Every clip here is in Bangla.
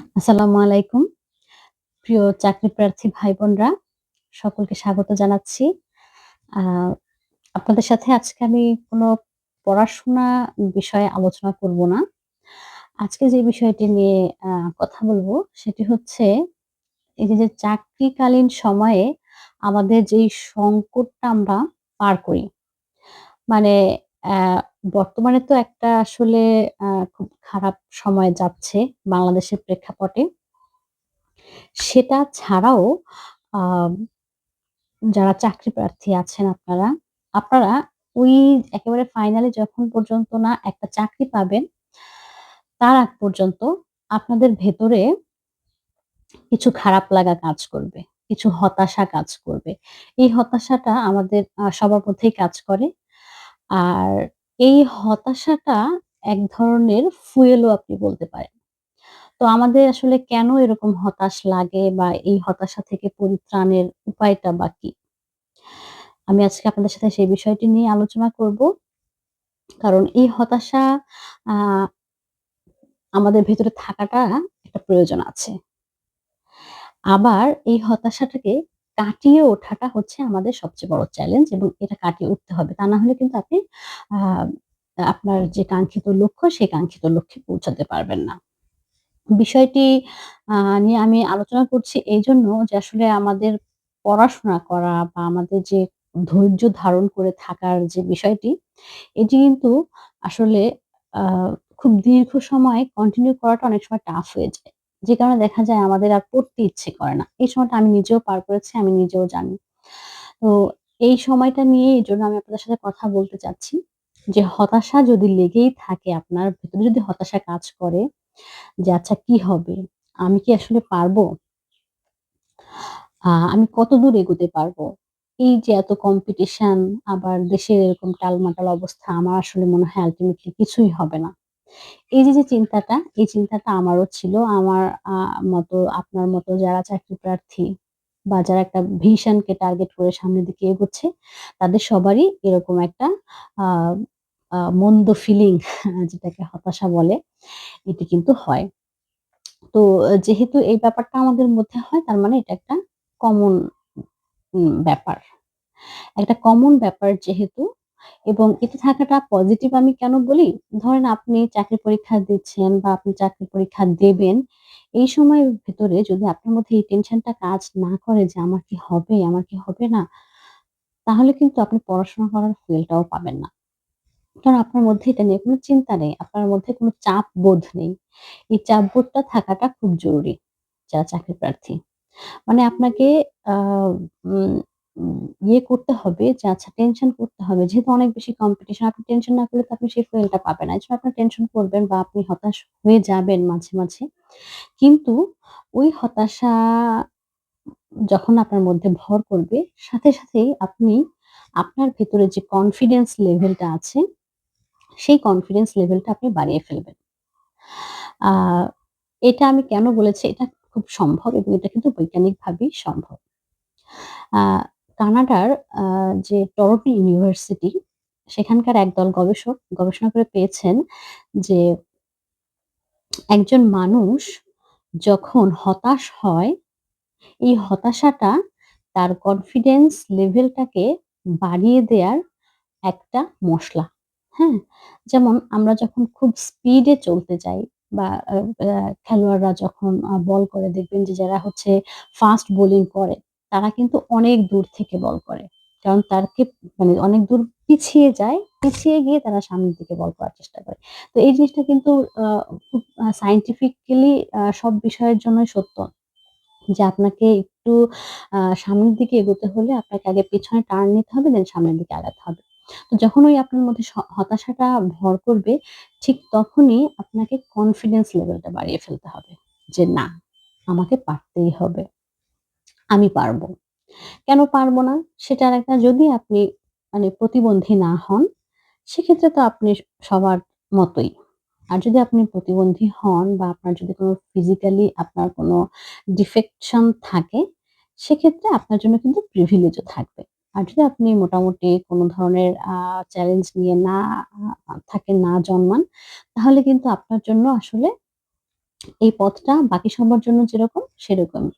আসসালামু আলাইকুম। প্রিয় চাকরি প্রার্থী ভাই-বোনরা, সকলকে স্বাগত জানাচ্ছি। আপনাদের সাথে আজকে আমি কোনো পড়াশোনা বিষয়ে আলোচনা করব না। আজকে যে বিষয়টি নিয়ে কথা বলব সেটি হচ্ছে এই যে, চাকরিকালীন সময়ে আমাদের যেই সংকটটা আমরা পার করি। মানে বর্তমানে তো একটা আসলে খুব খারাপ সময় যাচ্ছে বাংলাদেশের প্রেক্ষাপটে। সেটা ছাড়াও যারা চাকরি প্রার্থী আছেন আপনারা, আপনারা ওই একেবারে ফাইনালে যখন পর্যন্ত না একটা চাকরি পাবেন, তার আগ পর্যন্ত আপনাদের ভেতরে কিছু খারাপ লাগা কাজ করবে। কিছু হতাশা কাজ করবে। এই হতাশাটা আমাদের সবার মধ্যেই কাজ করে। আর এই হতাশাটা এক ধরনের ফুয়েলও আপনি বলতে পারেন। তো আমাদের আসলে কেন এরকম হতাশ লাগে বা এই হতাশা থেকে পরিত্রাণের উপায়টা বা কি? আমি আজকে আপনাদের সাথে সেই বিষয়টি নিয়ে আলোচনা করব। কারণ এই হতাশা আমাদের ভেতরে থাকাটা একটা প্রয়োজন আছে। আবার এই হতাশাটাকে কাটিয়ে ওঠাটা হচ্ছে আমাদের সবচেয়ে বড় চ্যালেঞ্জ এবং এটা কাটিয়ে উঠতে হবে। তা না হলে কিন্তু আপনি আপনার যে কাঙ্ক্ষিত লক্ষ্য, সেই কাঙ্ক্ষিত লক্ষ্যে পৌঁছাতে পারবেন না। বিষয়টি নিয়ে আমি আলোচনা করছি এই জন্য যে আসলে আমাদের পড়াশোনা করা বা আমাদের যে ধৈর্য ধারণ করে থাকার যে বিষয়টি, এটি কিন্তু আসলে খুব দীর্ঘ সময় কন্টিনিউ করাটা অনেক সময় টাফ হয়ে যায়। যে কারণে দেখা যায় আমাদের আর পড়তে ইচ্ছে করে না। এই সময়টা আমি নিজেও পার করেছি, আমি নিজেও জানি। তো এই সময়টা নিয়ে এই জন্য আমি আপনাদের সাথে কথা বলতে চাচ্ছি যে হতাশা যদি লেগেই থাকে আপনার ভেতরে যদি হতাশা কাজ করে যে আচ্ছা কি হবে? আমি কি আসলে পারব? আমি কতদূর এগোতে পারব? এই যে এত কম্পিটিশন আবার দেশের এরকম টালমাটাল অবস্থা আমার আসলে মনে হয় আলটিমেটলি কিছুই হবে না। এই যে, যে চিন্তাটা, এই চিন্তাটা আমারও ছিল। আমার মতো আপনার মতো যারা চাকরি প্রার্থী বা যারা একটা ভিশনকে টার্গেট করে সামনের দিকে এগোচ্ছে, তাদের সবারই এরকম একটা মন্দ ফিলিং যেটাকে হতাশা বলে, এটি কিন্তু হয়। তো যেহেতু এই ব্যাপারটা আমাদের মধ্যে হয় তার মানে এটা একটা কমন ব্যাপার। একটা কমন ব্যাপার যেহেতু এবং এতে থাকাটা পজিটিভ আমি কেন বলি? ধরেন আপনি চাকরি পরীক্ষা দিচ্ছেন বা আপনি চাকরি পরীক্ষা দেবেন। এই সময়ের ভেতরে যদি আপনার মধ্যে এই টেনশনটা কাজ না করে যে আমার কি হবে, আমার কি হবে না? তাহলে কিন্তু আপনি পড়াশোনা করার ফিলটাও পাবেন না। কারণ আপনার মধ্যে এটা নিয়ে কোনো চিন্তা নেই। আপনার মধ্যে কোনো চাপ বোধ নেই। এই চাপ বোধটা থাকাটা খুব জরুরি, যারা চাকরি প্রার্থী। মানে আপনাকে ইয়ে করতে হবে যে আচ্ছা টেনশন করতে হবে। যেহেতু অনেক বেশি কম্পিটিশন, আপনি টেনশন না করলে তো আপনি সেই ফুয়েলটা পাবেন না। এজন্য আপনার টেনশন করবেন বা আপনি হতাশ হয়ে যাবেন মাঝে, মাঝে। কিন্তু ওই হতাশা যখন আপনার মধ্যে ভর করবে, সাথে, সাথেই আপনি আপনার ভেতরে যে কনফিডেন্স লেভেলটা আছে, সেই কনফিডেন্স লেভেলটা আপনি বাড়িয়ে ফেলবেন। এটা আমি কেন বলেছি? এটা খুব সম্ভব এবং এটা কিন্তু বৈজ্ঞানিকভাবেই সম্ভব। কানাডার যে টরন্টো ইউনিভার্সিটি, সেখানকার একদল গবেষক গবেষণা করে পেয়েছেন যে একজন মানুষ যখন হতাশ হয়, এই হতাশাটা তার কনফিডেন্স লেভেলটাকে বাড়িয়ে দেওয়ার একটা মশলা হ্যাঁ? যেমন আমরা যখন খুব স্পিডে চলতে যাই বা খেলোয়াড়রা যখন বল করে দেখবেন যে যারা হচ্ছে ফাস্ট বোলিং করে, তারা কিন্তু অনেক দূর থেকে বল করে। কারণ তারকে মানে অনেক দূর পিছিয়ে যায়। পিছিয়ে গিয়ে তারা সামনের দিকে বল করার চেষ্টা করে। তো এই জিনিসটা কিন্তু খুব আ সায়েন্টিফিক্যালি সব বিষয়ের জন্যই সত্য। যে আপনাকে একটু সামনের দিকে এগোতে হলে আপনাকে আগে পেছনে টার্ন নিতে হবে, দেন সামনের দিকে আগাতে হবে। তো যখন ওই আপনার মধ্যে হতাশাটা ভর করবে, ঠিক তখনই আপনাকে কনফিডেন্স লেভেলটা বাড়িয়ে ফেলতে হবে। যে না, আমাকে পারতেই হবে। আমি পারব। কেন পারব না? সেটার একটা যদি আপনি মানে প্রতিবন্ধী না হন, সেক্ষেত্রে তো আপনি সবার মতোই। আর যদি আপনি প্রতিবন্ধী হন বা আপনার যদি কোনো ফিজিক্যালি আপনার কোনো ডিফেকশন থাকে, সেক্ষেত্রে আপনার জন্য কিন্তু প্রিভিলেজও থাকবে। আর যদি আপনি মোটামুটি কোনো ধরনের চ্যালেঞ্জ নিয়ে না থাকে না জন্মান, তাহলে কিন্তু আপনার জন্য আসলে এই পথটা বাকি সবার জন্য যেরকম সেরকমই।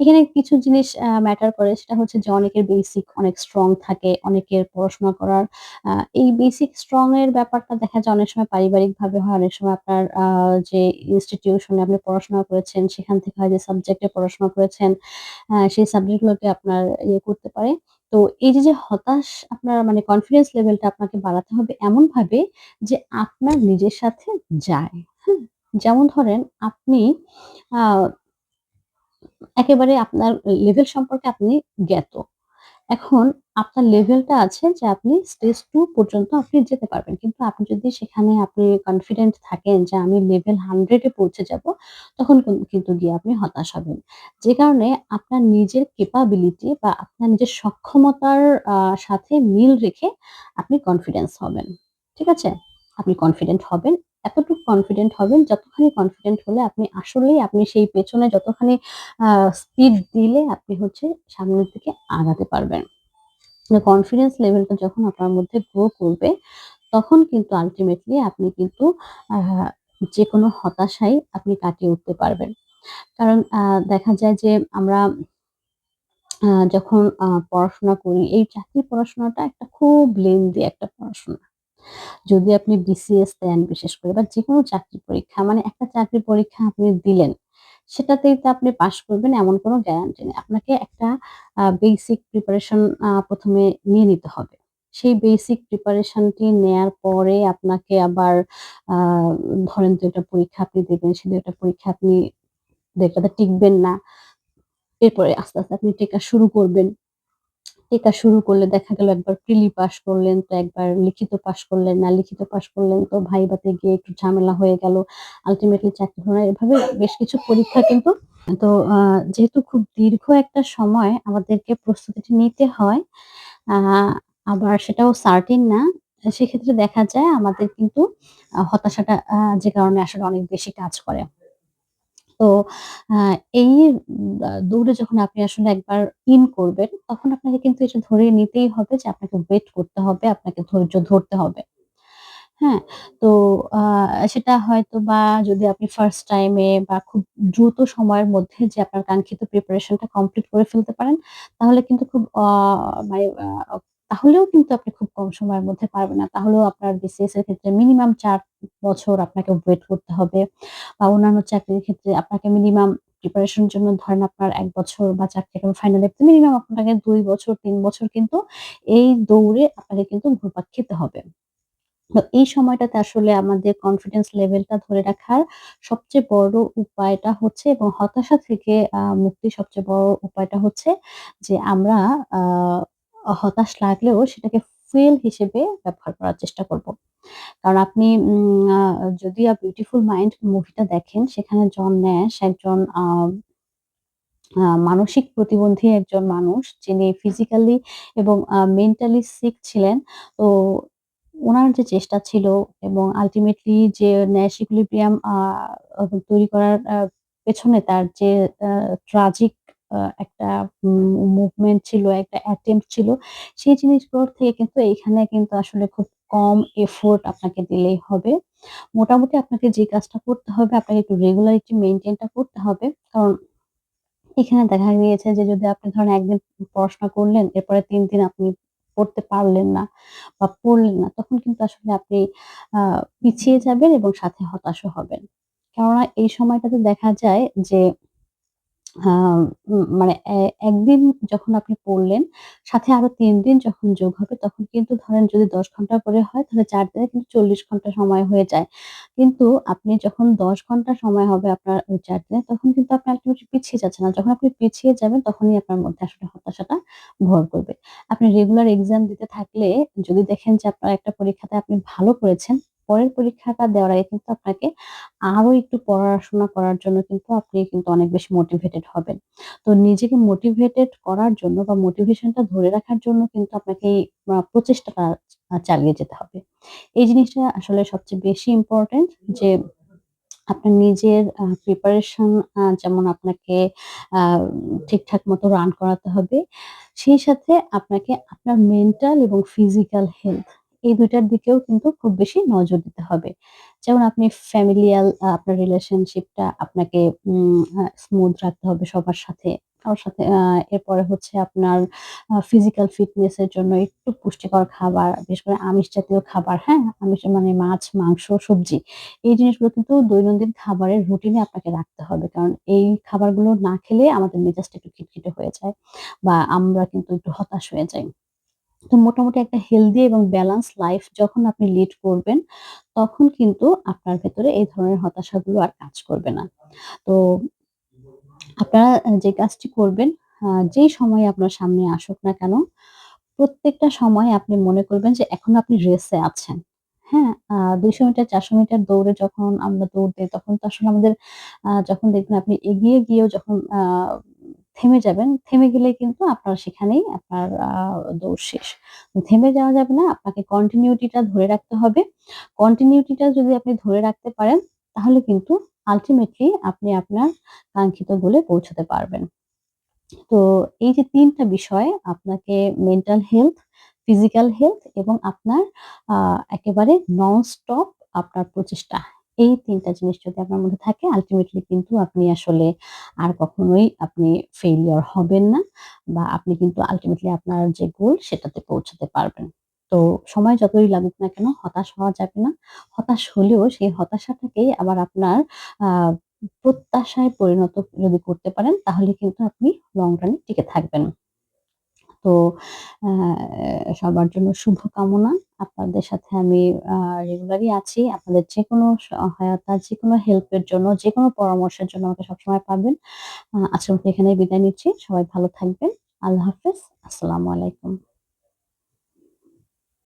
এখানে কিছু জিনিস ম্যাটার করে সেটা হচ্ছে যে অনেকের বেসিক অনেক স্ট্রং থাকে, অনেকের পড়াশোনা করার এই বেসিক স্ট্রং এর ব্যাপারটা দেখা যায় অনেক সময় পারিবারিক ভাবে হয়, অনেক সময় আপনার যে ইনস্টিটিউশন আপনি পড়াশোনা করেছেন সেখান থেকে হয় যে সাবজেক্টে পড়াশোনা করেছেন, সেই সাবজেক্ট গুলোকে আপনার ইয়ে করতে পারে। তো এই যে, যে হতাশ আপনার মানে কনফিডেন্স লেভেলটা আপনাকে বাড়াতে হবে এমন ভাবে যে আপনার নিজের সাথে যায়। হ্যাঁ? যেমন ধরেন আপনি একেবারে আপনার লেভেল সম্পর্কে আপনি জ্ঞাত। এখন আপনার লেভেলটা আছে যে আপনি স্টেজ টু পর্যন্ত আপনি যেতে পারবেন। কিন্তু আপনি যদি সেখানে আপনি কনফিডেন্ট থাকেন যে আমি লেভেল হান্ড্রেডে পৌঁছে যাব, তখন কুন কিন্তু গিয়ে আপনি হতাশ হবেন। যে কারণে আপনার নিজের ক্যাপাবিলিটি বা আপনার নিজের সক্ষমতার সাথে মিল রেখে আপনি কনফিডেন্স হবেন। ঠিক আছে? আপনি কনফিডেন্ট হবেন। এতটুকু কনফিডেন্ট হবেন যতখানি কনফিডেন্ট হলে আপনি আসলেই আপনি সেই পেছনে যতখানি স্পিড দিলে আপনি হচ্ছে সামনের দিকে আগাতে পারবেন। কনফিডেন্স লেভেলটা যখন আপনার মধ্যে গ্রো করবে, তখন কিন্তু আলটিমেটলি আপনি কিন্তু আ যেকোনো হতাশাই আপনি কাটিয়ে উঠতে পারবেন। কারণ দেখা যায় যে আমরা যখন পড়াশোনা করি, এই চাকরির পড়াশোনাটা একটা খুব লেন্দি একটা পড়াশোনা। যদি আপনি বিসিএস দেন বিশেষ করে বা যেকোনো চাকরির পরীক্ষা মানে একটা চাকরির পরীক্ষা আপনি দিলেন, সেটাতেই তো আপনি পাস করবেন এমন কোনো গ্যারান্টি নেই। আপনাকে একটা বেসিক প্রিপারেশন প্রথমে নিয়ে নিতে হবে। সেই বেসিক প্রিপারেশনটি নেয়ার পরে আপনাকে আবার ধরেন ২ একটা পরীক্ষা আপনি দিবেন, সে ২ টা পরীক্ষা আপনি ২ টাতে টিকবেন না। এরপরে আস্তে, আস্তে আপনি টেকা শুরু করবেন। টেকা শুরু করলে দেখা গেল একবার প্রিলি পাস করলেন, তো একবার লিখিত পাস করলেন না। লিখিত পাস করলেন তো ভাইভাতে গিয়ে একটু ঝামেলা হয়ে গেল। আল্টিমেটলি চাকরি হলো এভাবে বেশ কিছু পরীক্ষা কিন্তু তো যেহেতু খুব দীর্ঘ একটা সময় আমাদেরকে প্রস্তুতিটি নিতে হয়, আবার সেটাও সার্টিন না। সেক্ষেত্রে দেখা যায় আমাদের কিন্তু হতাশাটা যে কারণে আসলে অনেক বেশি কাজ করে। তো এই দৌড়ে যখন আপনি আসলে একবার ইন করবেন, তখন আপনাকে কিন্তু এটা ধরে নিতেই হবে যে আপনাকে ওয়েট করতে হবে, আপনাকে ধৈর্য ধরতে হবে। হ্যাঁ? তো সেটা হয়তোবা যদি আপনি ফার্স্ট টাইম বা খুব দ্রুত সময়ের মধ্যে যে আপনার কাঙ্ক্ষিত প্রিপারেশন টা কমপ্লিট করে ফেলতে পারেন, তাহলে কিন্তু খুব মানে তাহলেও কিন্তু আপনি খুব কম সময়ের মধ্যে পারবেন না। তাহলেও আপনার বিসিএস এর ক্ষেত্রে মিনিমাম চার বছর আপনাকে ওয়েট করতে হবে। বা অন্যান্য চাকরির ক্ষেত্রে আপনাকে মিনিমাম প্রিপারেশনের জন্য ধরেন আপনার ১ বছর বা চাকরি যখন ফাইনাল মিনিমাম আপনাকে ২ বছর ৩ বছর কিন্তু এই দৌড়ে আপনাকে কিন্তু ঘুরপাক খেতে হবে। তো এই সময়টাতে আসলে আমাদের কনফিডেন্স লেভেলটা ধরে রাখার সবচেয়ে বড় উপায়টা হচ্ছে এবং হতাশা থেকে আ মুক্তির সবচেয়ে বড় উপায়টা হচ্ছে যে আমরা হতাশ লাগলেও সেটাকে ফুয়েল হিসেবে ব্যবহার করার চেষ্টা করব। কারণ আপনি যদি 'বিউটিফুল মাইন্ড' মুভিটা দেখেন, সেখানে জন ন্যাশ একজন মানসিক প্রতিবন্ধী একজন মানুষ যিনি ফিজিক্যালি এবং মেন্টালি সিক ছিলেন। তো ওনার যে চেষ্টা ছিল এবং আলটিমেটলি যে ন্যাশ ইকুইলিব্রিয়াম আ, তৈরি করার পেছনে তার যে ট্রাজিক একটা মুভমেন্ট ছিল, একটা অ্যাটেম্প ছিল। সেই জিনিসগুলোর থেকে কিন্তু এইখানে কিন্তু আসলে খুব কম এফোর্ট আপনাকে দিলেই হবে। মোটামুটি আপনাকে যে কাজটা করতে হবে আপনাকে একটু রেগুলারিটি মেইনটেইন টা করতে হবে। কারণ এখানে দেখা গিয়েছে যে যদি আপনি ধরেন একদিন পড়াশোনা করলেন, এরপরে তিন দিন আপনি পড়তে পারলেন না বা পড়লেন না, তখন কিন্তু আসলে আপনি পিছিয়ে যাবেন এবং সাথে হতাশও হবেন। কেননা এই সময়টাতে দেখা যায় যে মানে একদিন যখন আপনি পড়লেন, সাথে আরও তিন দিন যখন যোগ হবে তখন কিন্তু ধরেন যদি ১০ ঘণ্টা করে হয় তাহলে চার দিনে কিন্তু ৪০ ঘণ্টা সময় হয়ে যায়। কিন্তু আপনি যখন ১০ ঘণ্টা সময় হবে আপনার ওই চার দিনে তখন কিন্তু আপনি আল্টিমেটলি পিছিয়ে যাচ্ছেন না। যখন আপনি পিছিয়ে যাবেন তখনই আপনার মধ্যে আসলে হতাশাটা ভর করবে। আপনি রেগুলার এক্সাম দিতে থাকলে যদি দেখেন যে আপনার একটা পরীক্ষাতে আপনি ভালো করেছেন, পরের পরীক্ষাটা দেওয়ার আগে কিন্তু আপনাকে আরও একটু পড়াশোনা করার জন্য কিন্তু আপনি কিন্তু অনেক বেশি মোটিভেটেড হবেন। তো নিজেকে মোটিভেটেড করার জন্য বা মোটিভেশনটা ধরে রাখার জন্য কিন্তু আপনাকে এই প্রচেষ্টাটা চালিয়ে যেতে হবে। এই জিনিসটা আসলে সবচেয়ে বেশি ইম্পোর্টেন্ট যে আপনার নিজের প্রিপারেশন যেমন আপনাকে ঠিকঠাক মতো রান করাতে হবে। সেই সাথে আপনাকে আপনার মেন্টাল এবং ফিজিক্যাল হেলথ এই দুইটার দিকেও কিন্তু খুব বেশি নজর দিতে হবে। যেমন আপনি ফ্যামিলিয়াল আপনার রিলেশনশিপটা আপনাকে স্মুথ রাখতে হবে সবার সাথে। কারও সাথে এরপরে হচ্ছে আপনার ফিজিক্যাল ফিটনেস এর জন্য একটু পুষ্টিকর খাবার, বিশেষ করে আমিষ জাতীয় খাবার, হ্যাঁ? আমিষ মানে মাছ, মাংস, সবজি। এই জিনিসগুলো কিন্তু দৈনন্দিন খাবারের রুটিনে আপনাকে রাখতে হবে। কারণ এই খাবারগুলো না খেলে আমাদের মেজাজটা একটু খিটখিটে হয়ে যায় বা আমরা কিন্তু একটু হতাশ হয়ে যাই। তো মোটামুটি একটা হেলথি এবং ব্যালেন্স লাইফ যখন আপনি লিড করবেন, তখন কিন্তু আপনার ভেতরে এই ধরনের হতাশাগুলো আর কাজ করবে না। তো আপনারা যে কাজটি করবেন, যেই সময় আপনার সামনে আসুক না কেন, প্রত্যেকটা সময় আপনি মনে করবেন যে এখন আপনি রেসে আছেন। হ্যাঁ? ২০০ মিটার ৪০০ মিটার দৌড়ে যখন আমরা দৌড় দেই তখন তো আসলে আমাদের যখন দেখবেন আপনি এগিয়ে গিয়েও যখন থেমে যাবেন, থেমে গেলে কিন্তু আপনার সেখানেই আপনার দৌড় শেষ। থেমে যাওয়া যাবে না। আপনাকে কন্টিনিউটি টা ধরে রাখতে হবে। কন্টিনিউটি টা যদি আপনি ধরে রাখতে পারেন, তাহলে কিন্তু আলটিমেটলি আপনি আপনার কাঙ্ক্ষিত গোলে পৌঁছাতে পারবেন। তো এই যে ৩ টা বিষয় আপনাকে মেন্টাল হেলথ, ফিজিক্যাল হেলথ এবং আপনার একেবারে নন স্টপ আপনার প্রচেষ্টা। এই তিনটা জিনিস যদি আপনার মধ্যে থাকে আল্টিমেটলি কিন্তু আপনি আসলে আর কখনোই আপনি ফেইলিউর হবেন না বা আপনি কিন্তু আল্টিমেটলি আপনার যে গোল সেটাতে পৌঁছাতে পারবেন। তো সময় যতই লাগুক না কেন, হতাশ হওয়া যাবে না। হতাশ হলেও সেই হতাশাটাকেই আবার আপনার প্রত্যাশায় পরিণত যদি করতে পারেন, তাহলে কিন্তু আপনি লং রান টিকে থাকবেন। তো সবার জন্য শুভকামনা। আপনাদের সাথে আমি রেগুলারই আছি। আপনাদের যে কোনো সহায়তা, যে কোনো হেল্পের জন্য, যে কোনো পরামর্শের জন্য আমাকে সবসময় পাবেন। আজকে এখানে বিদায় নিচ্ছি। সবাই ভালো থাকবেন। আল্লাহ হাফেজ। আসসালামু আলাইকুম।